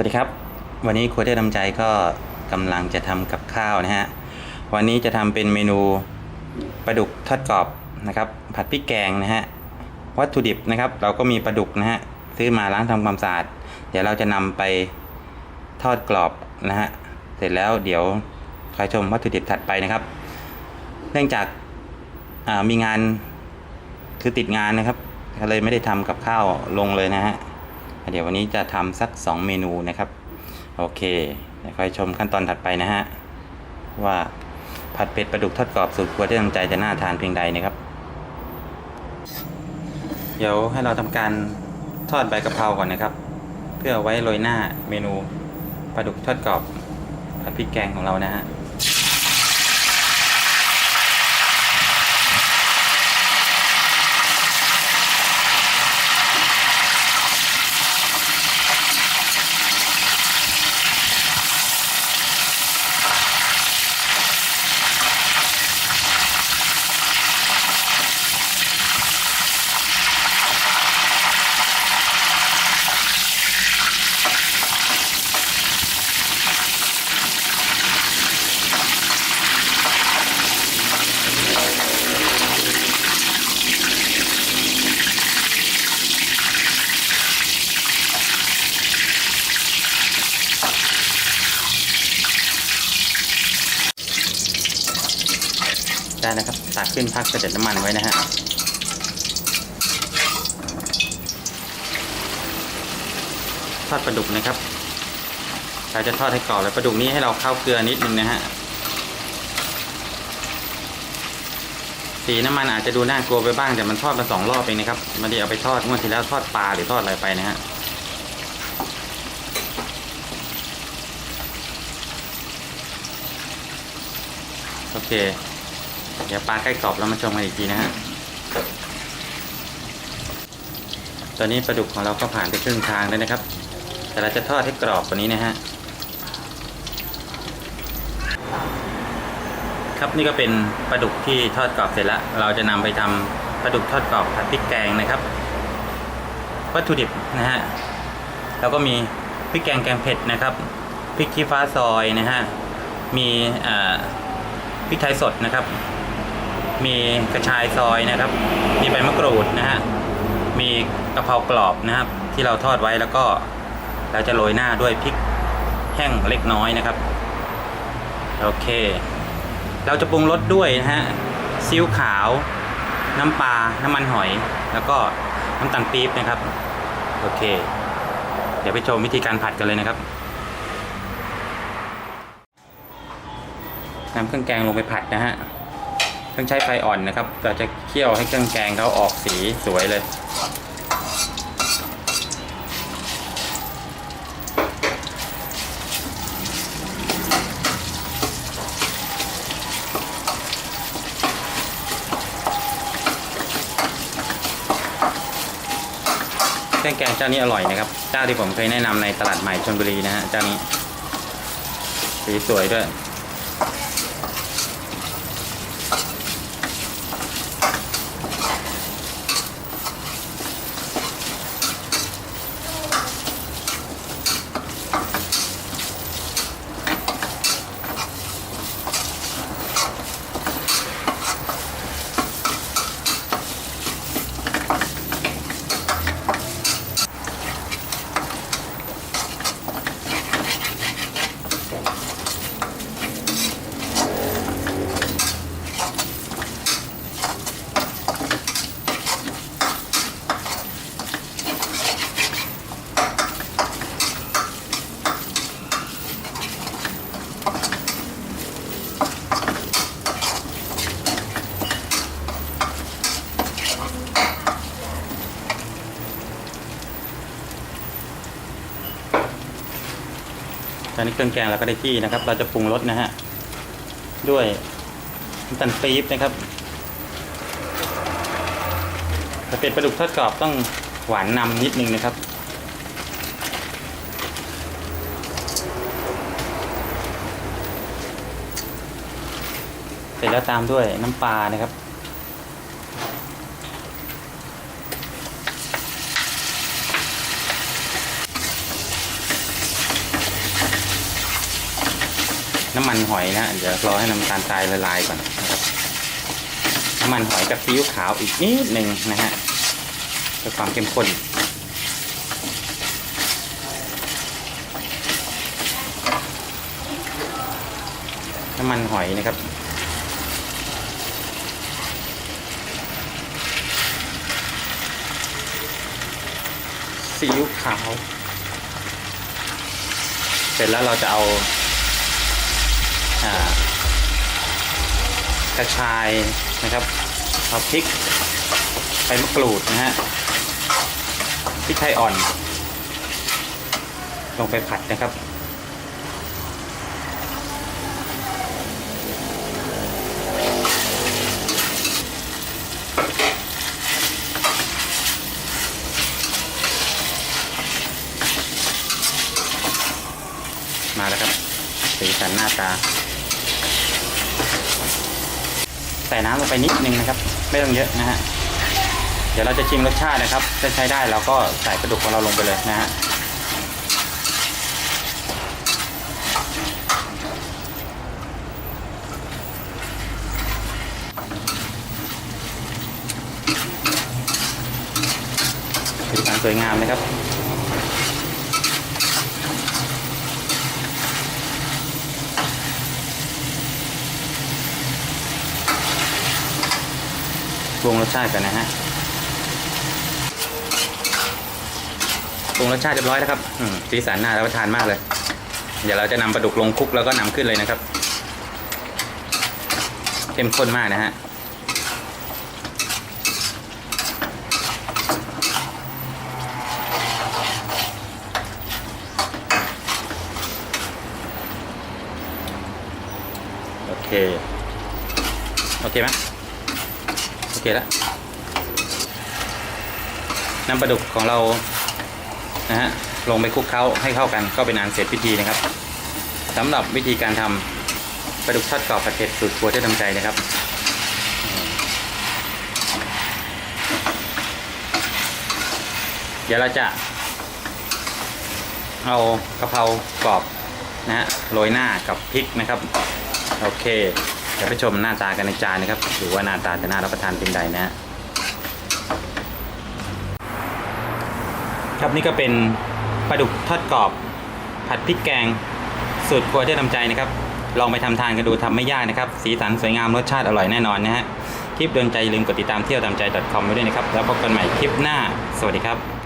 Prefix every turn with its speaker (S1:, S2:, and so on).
S1: วัสดีครับ วันนี้ครัวเทพน้ำใจก็กำลังจะทำกับข้าวนะฮะ วันนี้จะทำเป็นเมนูปลาดุกทอดกรอบนะครับ ผัดพริกแกงนะฮะ วัตถุดิบนะครับ เราก็มีปลาดุกนะฮะ ซื้อมาล้างทำความสะอาด เดี๋ยวเราจะนำไปทอดกรอบนะฮะ เสร็จแล้วเดี๋ยวคอยชมวัตถุดิบถัดไปนะครับ เนื่องจากามีงานคือติดงานนะครับก็เลยไม่ได้ทำกับข้าวลงเลยนะฮะ เดี๋ยววันนี้จะทำสัก 2 เมนูนะครับ โอเคเดี๋ยวคอยชมขั้นตอนถัดไปนะฮะ ว่าผัดเป็ดปลาดุกทอดกรอบสูตรครัวที่ตั้งใจจะน่าทานเพียงใดนะครับ เดี๋ยวให้เราทำการทอดใบกะเพราก่อนนะครับ เพื่อไว้โรยหน้าเมนูปลาดุกทอดกรอบผัดพริกแกงของเรานะฮะ ได้นะครับตักขึ้นพักเด็จน้ำมันไว้นะฮะทอดปลาดุกนะครับเราจะทอดให้กรอบเลยปลาดุกนี้ให้เราเข้าเกลือนิดนึงนะฮะสีน้ำมันอาจจะดูน่ากลัวไปบ้างแต่มันทอดมาสองรอบเองนะครับมันดีเอาไปทอดงวดที่แล้วทอดปลาหรือทอดอะไรไปนะฮะโอเค เดี๋ยวปลาใกล้กรอบแล้วมาชมกันอีกทีนะฮะตอนนี้ปลาดุกของเราก็ผ่านไปครึ่งทางแล้วนะครับ แต่เราจะทอดให้กรอบกว่านี้นะฮะครับนี่ก็เป็นปลาดุกที่ทอดกรอบเสร็จแล้วเราจะนำไปทำปลาดุกทอดกรอบผัดพริกแกงนะครับ วัตถุดิบนะฮะเราก็มีพริกแกงแกงเผ็ดนะครับพริกชี้ฟ้าซอยนะฮะมีพริกไทยสดนะครับ มีกระชายซอยนะครับ มีใบมะกรูดนะฮะ มีกะเพรากรอบนะครับ ที่เราทอดไว้แล้วก็เราจะโรยหน้าด้วยพริกแห้งเล็กน้อยนะครับ โอเค เราจะปรุงรสด้วยนะฮะซีอิ๊วขาว น้ำปลา น้ำมันหอย แล้วก็น้ำตาลปี๊บนะครับ โอเค เดี๋ยวไปชมวิธีการผัดกันเลยนะครับนำเครื่องแกงลงไปผัดนะฮะ ต้องใช้ไฟอ่อนนะครับเราจะเคี่ยวให้เครื่องแกงเขาออกสีสวยเลย เครื่องแกงเจ้านี้อร่อยนะครับ เจ้าที่ผมเคยแนะนำในตลาดใหม่ชลบุรีนะฮะ เจ้านี้ สีสวยด้วย อนนี้เครื่องแกงเราก็ได้ที่นะครับ เราจะปรุงรสนะฮะ ด้วยน้ำตาลปี๊บนะครับถ้าเป็นปลาดุกทอดกรอบต้องหวานนำนิดนึงนะครับ เสร็จแล้วตามด้วยน้ำปลานะครับ น้ำมันหอยนะเดี๋ยวรอให้น้ำตาลทรายละลายก่อนนะครับน้ำมันหอยกับซีอิ๊วขาวอีกนิดหนึ่งนะฮะเพื่อความเข้มข้นน้ำมันหอยนะครับซีอิ๊วขาว เสร็จแล้วเราจะเอา กระชายนะครับเอาพริกไปมะกรูดนะฮะพริกไทยอ่อน ลงไปผัดนะครับมาแล้วครับสีสันหน้าตา ใส่น้ำลงไปนิดนึงนะครับ ไม่ต้องเยอะนะฮะเดี๋ยวเราจะชิมรสชาตินะครับถ้าใช้ได้เราก็ใส่ปลาดุกของเราลงไปเลยนะฮะสีสันสวยงามนะครับ ปรุงรสชาติกันนะฮะปรุงรสชาติเรียบร้อยแล้วครับสีสันน่ารับประทานมากเลย เดี๋ยวเราจะนำปลาดุกลงคุกแล้วก็นำขึ้นเลยนะครับเข้มข้นมากนะฮะโอเค โอเคไหม เคแล้วน้ำปลาดุกของเรานะฮะลงไปคลุกเคล้าให้เข้ากันก็เป็นอันเสร็จพิธีนะครับสำหรับวิธีการทำปลาดุกทอดกรอบผัดเผ็ดสูตรครัวที่ทำใจนะครับเดี๋ยวเราจะเอากะเพรากรอบนะฮะโรยหน้ากับพริกนะครับ โอเค ดี๋ยวไปชมหน้าตากันในจานนะครับหรือว่าหน้าตาจะน่ารับประทานเป็นใดนะฮะครับนี่ก็เป็นปลาดุกทอดกรอบ ผัดพริกแกง สูตรครัวเที่ทำใจนะครับ ลองไปทำทานกันดูทำไม่ยากนะครับ สีสันสวยงามรสชาติอร่อยแน่นอนนะฮะคลิปโดนใจลืมกดติดตามเที่ยวตามใจ .com ไว้ด้วยนะครับ แล้วพบกันใหม่คลิปหน้า สวัสดีครับ